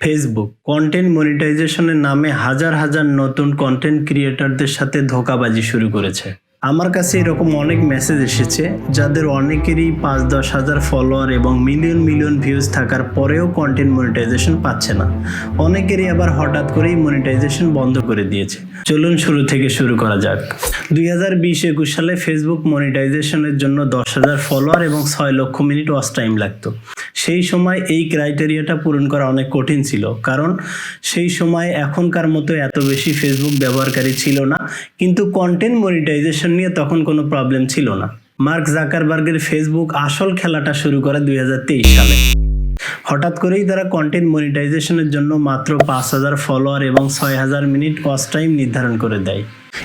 Facebook content মনিটাইজেশনের নামে হাজার হাজার নতুন কন্টেন্ট ক্রিয়েটরদের সাথে ধোকাবাজি শুরু করেছে। আমার কাছে এরকম অনেক মেসেজ এসেছে, যাদের অনেকেরই পাঁচ দশ হাজার ফলোয়ার এবং মিলিয়ন মিলিয়ন ভিউজ থাকার পরেও কন্টেন্ট মনিটাইজেশন পাচ্ছে না। অনেকেরই আবার হঠাৎ করেই মনিটাইজেশন বন্ধ করে দিয়েছে। চলুন শুরু থেকে শুরু করা যাক। দুই হাজার বিশ একুশ সালে ফেসবুক মনিটাইজেশনের জন্য দশ হাজার ফলোয়ার এবং ছয় লক্ষ মিনিট ওয়াচ টাইম লাগতো। সেই সময় এই ক্রাইটেরিয়াটা পূরণ করা অনেক কঠিন ছিল। কারণ সেই সময় এখনকার মতো এত বেশি ফেসবুক ব্যবহারকারী ছিল না। কিন্তু কন্টেন্ট মনিটাইজেশন নিয়ে তখন কোনো প্রবলেম ছিল না। মার্ক জাকারবার্গের ফেসবুক আসল খেলাটা শুরু করে দুই হাজার তেইশ সালে। হঠাৎ করেই তারা কন্টেন্ট মনিটাইজেশনের জন্য মাত্র পাঁচ হাজার ফলোয়ার এবং ছয় হাজার মিনিট ওয়াচ টাইম নির্ধারণ করে দেয়।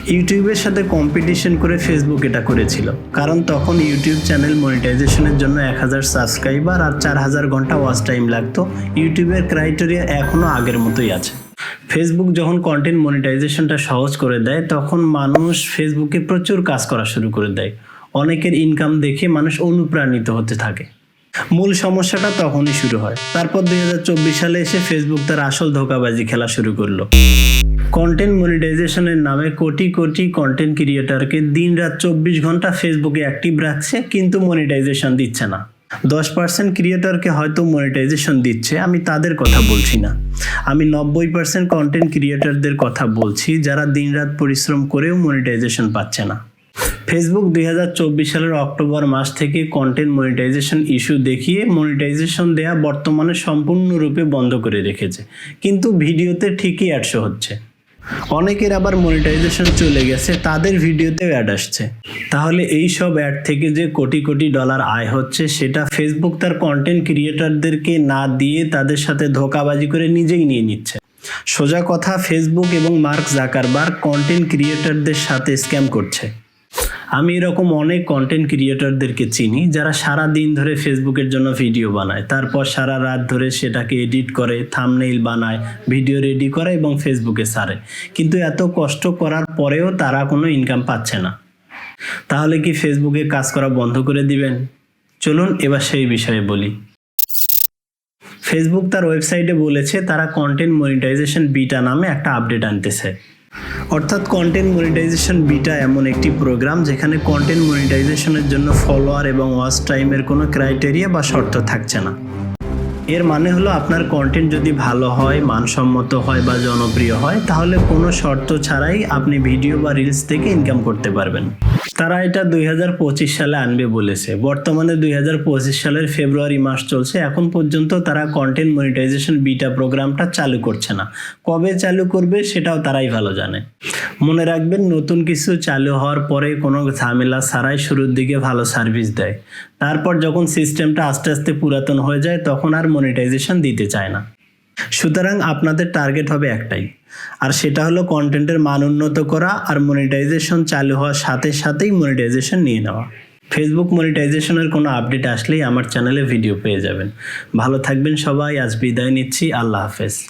ইউটিউবের সাথে কম্পিটিশন করে ফেসবুক এটা করেছিল। কারণ তখন ইউটিউব চ্যানেল মনিটাইজেশনের জন্য এক হাজার সাবস্ক্রাইবার আর চার হাজার ঘণ্টা ওয়াচ টাইম লাগতো। ইউটিউবের ক্রাইটেরিয়া এখনও আগের মতোই আছে। ফেসবুক যখন কন্টেন্ট মনিটাইজেশনটা সহজ করে দেয়, তখন মানুষ ফেসবুকে প্রচুর কাজ করা শুরু করে দেয়। অনেকের ইনকাম দেখে মানুষ অনুপ্রাণিত হতে থাকে। মূল সমস্যাটা তখনই শুরু হয়। তারপর দুই হাজার চব্বিশ সালে এসে ফেসবুক তার আসল ধোকাবাজি খেলা শুরু করল। কন্টেন্ট মনিটাইজেশনের নামে কোটি কোটি কন্টেন্ট ক্রিয়েটারকে দিন রাত চব্বিশ ঘণ্টা ফেসবুকে অ্যাক্টিভ রাখছে, কিন্তু মনিটাইজেশন দিচ্ছে না। দশ পার্সেন্ট ক্রিয়েটরকে হয়তো মনিটাইজেশন দিচ্ছে, আমি তাদের কথা বলছি না। আমি নব্বই পার্সেন্ট কন্টেন্ট ক্রিয়েটরদের কথা বলছি, যারা দিনরাত পরিশ্রম করেও মনিটাইজেশন পাচ্ছে না। ফেসবুক দুই হাজার চব্বিশ সালের অক্টোবর মাস থেকে কন্টেন্ট মনিটাইজেশন ইস্যু দেখিয়ে মনিটাইজেশন দেয়া বর্তমানে সম্পূর্ণরূপে বন্ধ করে রেখেছে। কিন্তু ভিডিওতে ঠিকই অ্যাডশো হচ্ছে। অনেকের আবার মনিটাইজেশন চলে গেছে, তাদের ভিডিওতেও অ্যাড আসছে। তাহলে এই সব অ্যাড থেকে যে কোটি কোটি ডলার আয় হচ্ছে, সেটা ফেসবুক তার কন্টেন্ট ক্রিয়েটরদেরকে না দিয়ে তাদের সাথে ধোকাবাজি করে নিজেই নিয়ে নিচ্ছে। সোজা কথা ফেসবুক এবং মার্ক জাকারবার কন্টেন্ট ক্রিয়েটরদের সাথে স্ক্যাম করছে। আমি এরকম অনেক কন্টেন্ট ক্রিয়েটরদেরকে চিনি যারা সারা দিন ধরে ফেসবুকের জন্য ভিডিও বানায়। তারপর সারা রাত ধরে সেটাকে এডিট করে থামনেইল বানায় ভিডিও রেডি করে এবং ফেসবুকে ছাড়ে কিন্তু এত কষ্ট করার পরেও তারা কোনো ইনকাম পাচ্ছে না। তাহলে কি ফেসবুকে কাজ করা বন্ধ করে দিবেন? চলুন এবার সেই বিষয়ে বলি। ফেসবুক তার ওয়েবসাইটে বলেছে, তারা কন্টেন্ট মনিটাইজেশন বিটা নামে একটা আপডেট আনতেছে। অর্থাৎ কন্টেন্ট মনিটাইজেশন বিটা এমন একটি প্রোগ্রাম যেখানে কন্টেন্ট মনিটাইজেশনের জন্য ফলোয়ার এবং ওয়াচ টাইমের কোনো ক্রাইটেরিয়া বা শর্ত থাকছে না। এর মানে হলো আপনার কন্টেন্ট যদি ভালো হয়, মানসম্মত হয় বা জনপ্রিয় হয়, তাহলে কোনো শর্ত ছাড়াই আপনি ভিডিও বা রিলস থেকে ইনকাম করতে পারবেন। তারা এটা দুই হাজার পঁচিশ সালে আনবে বলেছে। বর্তমানে দুই হাজার পঁচিশ সালের ফেব্রুয়ারি মাস চলছে। এখন পর্যন্ত তারা কন্টেন্ট মনিটাইজেশন বিটা প্রোগ্রামটা চালু করছে না। কবে চালু করবে সেটাও তারাই ভালো জানে। মনে রাখবেন, নতুন কিছু চালু হওয়ার পরে কোনো ঝামেলা ছাড়াই শুরুর দিকে ভালো সার্ভিস দেয়। তারপর যখন সিস্টেমটা আস্তে আস্তে পুরাতন হয়ে যায়, তখন আর মনিটাইজেশন দিতে চায় না। সুতরাং আপনাদের টার্গেট হবে একটাই। আর সেটা হলো কন্টেন্টের মান উন্নত করা আর মনিটাইজেশন চালু হওয়ার সাথে সাথেই মনিটাইজেশন নিয়ে নেওয়া। ফেসবুক মনিটাইজেশনের কোনো আপডেট আসলেই আমার চ্যানেলে ভিডিও পেয়ে যাবেন। ভালো থাকবেন সবাই, আজ বিদায় নিচ্ছি, আল্লাহ হাফেজ।